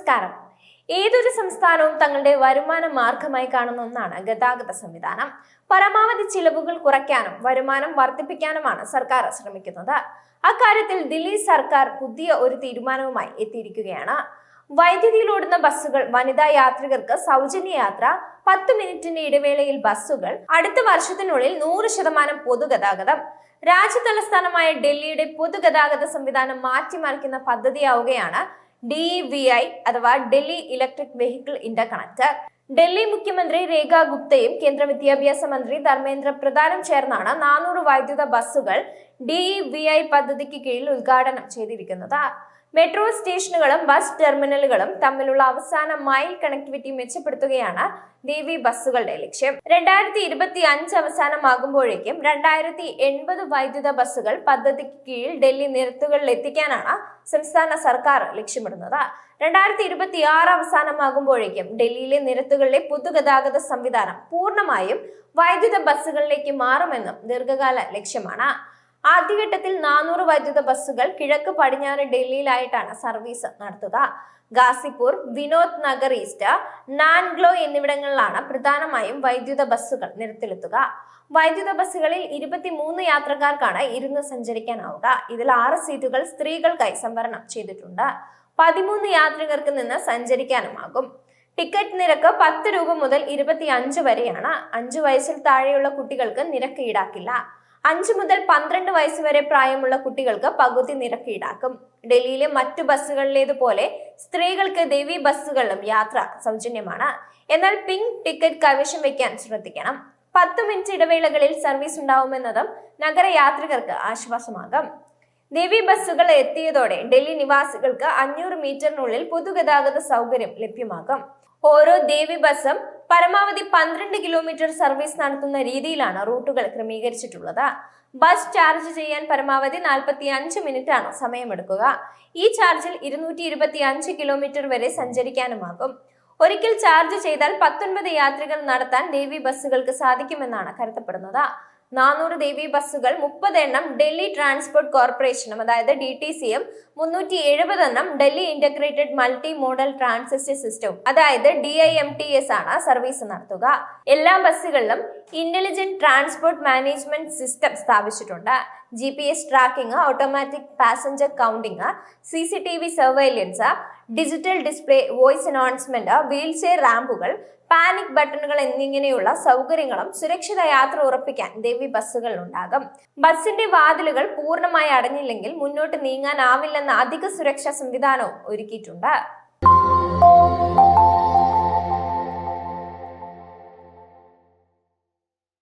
നമസ്കാരം. ഏതൊരു സംസ്ഥാനവും തങ്ങളുടെ വരുമാന മാർഗമായി കാണുന്ന ഒന്നാണ് ഗതാഗത സംവിധാനം. പരമാവധി ചിലവുകൾ കുറയ്ക്കാനും വരുമാനം വർദ്ധിപ്പിക്കാനുമാണ് സർക്കാർ ശ്രമിക്കുന്നത്. അക്കാര്യത്തിൽ ദില്ലി സർക്കാർ പുതിയ ഒരു തീരുമാനവുമായി എത്തിയിരിക്കുകയാണ്. വൈദ്യുതിയിലോടുന്ന ബസ്സുകൾ വനിതാ യാത്രികർക്ക് സൗജന്യ യാത്ര പത്ത് മിനിറ്റിന്റെ ഇടവേളയിൽ ബസ്സുകൾ അടുത്ത വർഷത്തിനുള്ളിൽ നൂറ് ശതമാനം പൊതുഗതാഗതം. രാജ്യതലസ്ഥാനമായ ഡൽഹിയുടെ പൊതുഗതാഗത സംവിധാനം മാറ്റിമറിക്കുന്ന പദ്ധതിയാവുകയാണ് ഡി വി ഐ അഥവാ Delhi electric vehicle interconnector Delhi മുഖ്യമന്ത്രി രേഖ ഗുപ്തയും കേന്ദ്ര വിദ്യാഭ്യാസ മന്ത്രി ധർമ്മേന്ദ്ര പ്രധാനും ചേർന്നാണ് നാനൂറ് വൈദ്യുത ബസ്സുകൾ ഡി വി ഐ പദ്ധതിക്ക് കീഴിൽ ഉദ്ഘാടനം ചെയ്തിരിക്കുന്നത്. മെട്രോ സ്റ്റേഷനുകളും ബസ് ടെർമിനലുകളും തമ്മിലുള്ള അവസാന മൈൽ കണക്ടിവിറ്റി മെച്ചപ്പെടുത്തുകയാണ് ദേവി ബസ്സുകളുടെ ലക്ഷ്യം. രണ്ടായിരത്തി ഇരുപത്തി അഞ്ച് അവസാനമാകുമ്പോഴേക്കും രണ്ടായിരത്തി എൺപത് വൈദ്യുത ബസ്സുകൾ പദ്ധതിക്ക് കീഴിൽ ഡൽഹി നിരത്തുകളിൽ എത്തിക്കാനാണ് സംസ്ഥാന സർക്കാർ ലക്ഷ്യമിടുന്നത്. രണ്ടായിരത്തി ഇരുപത്തി ആറ് അവസാനമാകുമ്പോഴേക്കും ഡൽഹിയിലെ നിരത്തുകളിലെ പൊതുഗതാഗത സംവിധാനം പൂർണമായും വൈദ്യുത ബസ്സുകളിലേക്ക് മാറുമെന്നും ദീർഘകാല ലക്ഷ്യമാണ്. ആദ്യഘട്ടത്തിൽ നാനൂറ് വൈദ്യുത ബസ്സുകൾ കിഴക്ക് പടിഞ്ഞാറ് ഡൽഹിയിലായിട്ടാണ് സർവീസ് നടത്തുക. ഗാസിപൂർ വിനോദ് നഗർ ഈസ്റ്റ് നാൻഗ്ലോ എന്നിവിടങ്ങളിലാണ് പ്രധാനമായും വൈദ്യുത ബസ്സുകൾ നിരത്തിലെത്തുക. വൈദ്യുത ബസ്സുകളിൽ ഇരുപത്തിമൂന്ന് യാത്രക്കാർക്കാണ് ഇരുന്ന് സഞ്ചരിക്കാനാവുക. ഇതിൽ ആറ് സീറ്റുകൾ സ്ത്രീകൾക്കായി സംവരണം ചെയ്തിട്ടുണ്ട്. പതിമൂന്ന് യാത്രികർക്ക് നിന്ന് സഞ്ചരിക്കാനുമാകും. ടിക്കറ്റ് നിരക്ക് പത്ത് രൂപ മുതൽ ഇരുപത്തി അഞ്ച് വരെയാണ്. അഞ്ചു വയസ്സിൽ താഴെയുള്ള കുട്ടികൾക്ക് നിരക്ക് ഈടാക്കില്ല. അഞ്ചു മുതൽ പന്ത്രണ്ട് വയസ്സ് വരെ പ്രായമുള്ള കുട്ടികൾക്ക് പകുതി നിരക്ക് ഈടാക്കും. ഡൽഹിയിലെ മറ്റു ബസ്സുകളിലേതുപോലെ സ്ത്രീകൾക്ക് ദേവി ബസ്സുകളിലും യാത്ര സൗജന്യമാണ്. എന്നാൽ പിങ്ക് ടിക്കറ്റ് കൈവശം വെക്കാൻ ശ്രദ്ധിക്കണം. പത്ത് മിനിറ്റ് ഇടവേളകളിൽ സർവീസ് ഉണ്ടാവുമെന്നതും നഗരയാത്രികർക്ക് ആശ്വാസമാകും. ദേവി ബസ്സുകൾ എത്തിയതോടെ ഡൽഹി നിവാസികൾക്ക് അഞ്ഞൂറ് മീറ്ററിനുള്ളിൽ പൊതുഗതാഗത സൗകര്യം ലഭ്യമാകും. ഓരോ ദേവി ബസ്സും പരമാവധി പന്ത്രണ്ട് കിലോമീറ്റർ സർവീസ് നടത്തുന്ന രീതിയിലാണ് റൂട്ടുകൾ ക്രമീകരിച്ചിട്ടുള്ളത്. ബസ് ചാർജ് ചെയ്യാൻ പരമാവധി നാൽപ്പത്തി അഞ്ച് മിനിറ്റ് ആണ് സമയമെടുക്കുക. ഈ ചാർജിൽ ഇരുന്നൂറ്റി ഇരുപത്തി അഞ്ച് കിലോമീറ്റർ വരെ സഞ്ചരിക്കാനുമാകും. ഒരിക്കൽ ചാർജ് ചെയ്താൽ പത്തൊൻപത് യാത്രകൾ നടത്താൻ ദേവി ബസ്സുകൾക്ക് സാധിക്കുമെന്നാണ് കരുതപ്പെടുന്നത്. നാനൂറ് ദേവി ബസ്സുകൾ മുപ്പത് എണ്ണം ഡൽഹി ട്രാൻസ്പോർട്ട് കോർപ്പറേഷനും അതായത് ഡി ടി സിയും മുന്നൂറ്റി എഴുപത് എണ്ണം Delhi integrated multi modal transit സിസ്റ്റവും അതായത് D I M T S ആണ് സർവീസ് നടത്തുക. എല്ലാ ബസ്സുകളിലും ഇന്റലിജന്റ് ട്രാൻസ്പോർട്ട് മാനേജ്മെന്റ് സിസ്റ്റം സ്ഥാപിച്ചിട്ടുണ്ട്. G P S tracking automatic passenger counting C C T V surveillance digital display voice announcement wheelchair റാമ്പുകൾ panic ബട്ടണുകൾ എന്നിങ്ങനെയുള്ള സൗകര്യങ്ങളും സുരക്ഷിത യാത്ര ഉറപ്പിക്കാൻ ദേവി ബസ്സുകൾ ഉണ്ടാകും. ബസ്സിന്റെ വാതിലുകൾ പൂർണമായി അടഞ്ഞില്ലെങ്കിൽ മുന്നോട്ട് നീങ്ങാനാവില്ലെന്ന അധിക സുരക്ഷാ സംവിധാനവും ഒരുക്കിയിട്ടുണ്ട്.